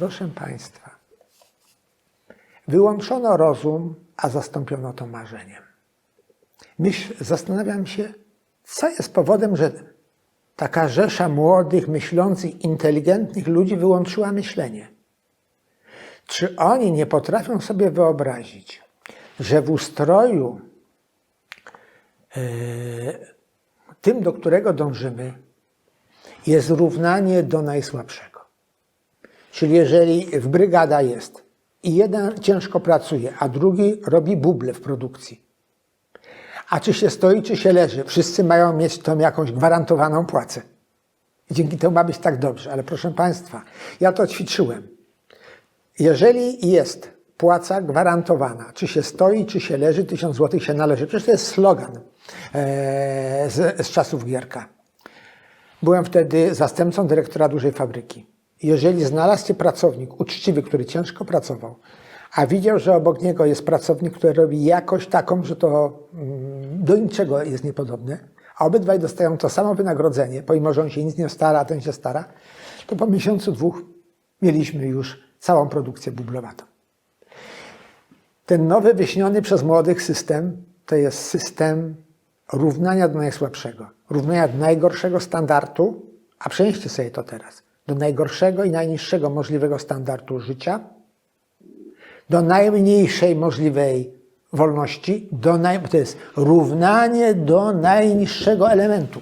Proszę Państwa, wyłączono rozum, a zastąpiono to marzeniem. Myśl, zastanawiam się, co jest powodem, że taka rzesza młodych, myślących, inteligentnych ludzi wyłączyła myślenie. Czy oni nie potrafią sobie wyobrazić, że w ustroju e, tym, do którego dążymy, jest równanie do najsłabszego. Czyli jeżeli w brygada jest i jeden ciężko pracuje, a drugi robi buble w produkcji, a czy się stoi, czy się leży, wszyscy mają mieć tą jakąś gwarantowaną płacę. I dzięki temu ma być tak dobrze. Ale proszę Państwa, ja to ćwiczyłem. Jeżeli jest płaca gwarantowana, czy się stoi, czy się leży, tysiąc złotych się należy. Przecież to jest slogan e, z, z czasów Gierka. Byłem wtedy zastępcą dyrektora dużej fabryki. Jeżeli znalazł się pracownik uczciwy, który ciężko pracował, a widział, że obok niego jest pracownik, który robi jakość taką, że to mm, do niczego jest niepodobne, a obydwaj dostają to samo wynagrodzenie, pomimo, że on się nic nie stara, a ten się stara, to po miesiącu, dwóch mieliśmy już całą produkcję bublowatą. Ten nowy, wyśniony przez młodych system to jest system równania do najsłabszego, równania do najgorszego standardu, a przenieście sobie to teraz, do najgorszego i najniższego możliwego standardu życia, do najmniejszej możliwej wolności, do naj, to jest równanie do najniższego elementu.